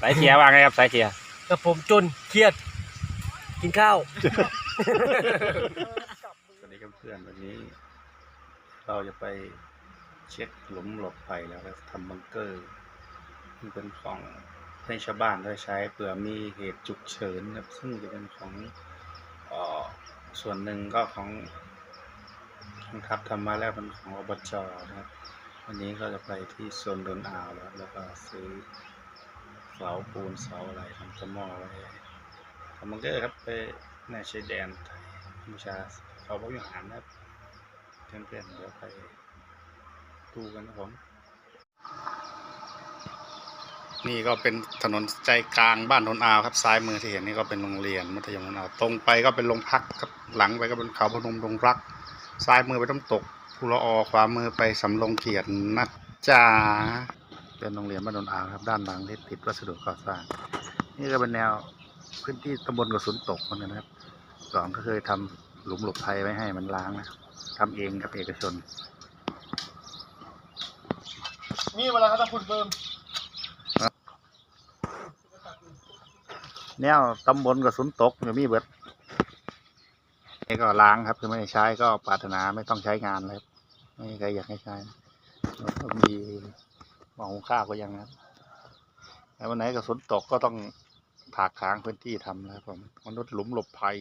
สายเทียร์ว่าไงครับสายเทียร์กับผมจนเครียด กินข้าว สวัสดีครับเพื่อนวันนี้ เราจะไปเช็คหลุมหลบภัยแล้วก็ทำบังเกอร์ที่เป็นของให้ชาวบ้านได้ใช้เผื่อมีเหตุฉุกเฉินนะครับซึ่งจะเป็นของเออส่วนหนึ่งก็ของกองทัพทำมาแล้วเป็นของอบจนะครับ วันนี้ก็จะไปที่โซนโดนอ่าวแล้วแล้วก็ซื้อเสาปูนเสาอะไรทำตะหม้อไว้ทำบังเกอร์ครับไปในชายแดนมูชาเขาพวิหารนะครับเพื่อนๆเดี๋ยวไปดูกันนะผมนี่ก็เป็นถนนใจกลางบ้านโนนอาวครับซ้ายมือที่เห็นนี่ก็เป็นโรงเรียนมัธยมโนนอาวตรงไปก็เป็นโรงพักครับหลังไปก็เป็นเขาพนมดงรัก ซ้ายมือไปต้องตกภูละออขวามือไปสำโรงเกียรตินะจ๊ะ เป็นโรงเรียนบ้านโนนอาวครับด้านหลังที่ติดวัสดุก่อสร้าง นี่ก็เป็นแนวพื้นที่ตำบลกระสุนตกเหมือนกันนะครับก่อนก็เคยทำหลุมหลบภัยไว้ให้มันล้างนะทำเองกับเอกชน นี่เวลาเขาจะขุดเบิ่มแนวตำบลกระสุนตกจะมีเบิดนี่ก็ล้างครับคือไม่ได้ใช้ก็ปรารถนาไม่ต้องใช้งานเลยครับไม่มีใครอยากให้ใช้แล้วก็มีห มอหุงข้าวก็ยังนะแล้ววันไหนกระสุนตกก็ต้องถากค้างพื้นที่ทำนะครับผมมนุษย์หลุมหลบภัย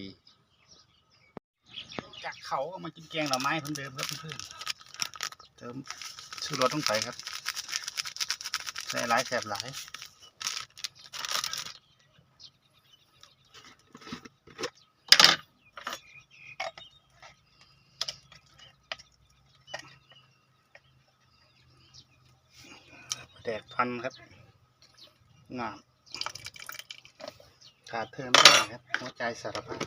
จากเขาก็มากินแกงหน่อไม้เพิ่นเดิมครับเพื่อนเติมชื่อรสต้องใส่ครับใส่หลายแสบหลาย กพันครับงามขาดเธอไม่ได้ครับ หัวใจสารพัด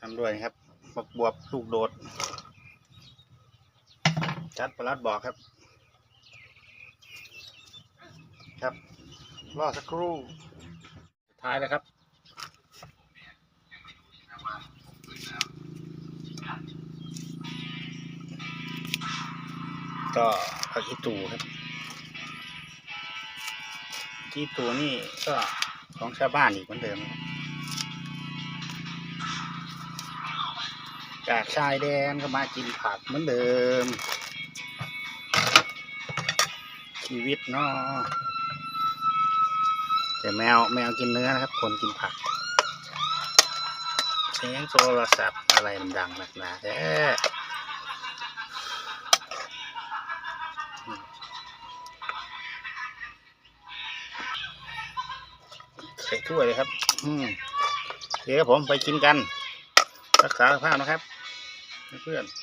ทำด้วยครับบวบบวบลูกโดด จัดประลัดบอกครับ ครับรอสักครู่ ท้ายแล้วครับ ก็ผักอีตูครับอีตูนี่ก็ของชาวบ้านอีกเหมือนเดิม จากชายแดนก็มากินผักเหมือนเดิม ชีวิตเนาะแต่แมวแมวกินเนื้อนะครับ คนกินผักเสียงโทรศัพท์อะไรมันดังหนักหนาแท้ ส่ถ้วยเลยครับ อืมเดี๋ยวผมไปกินกัน รักษาสุขภาพนะครับ เพื่อนๆ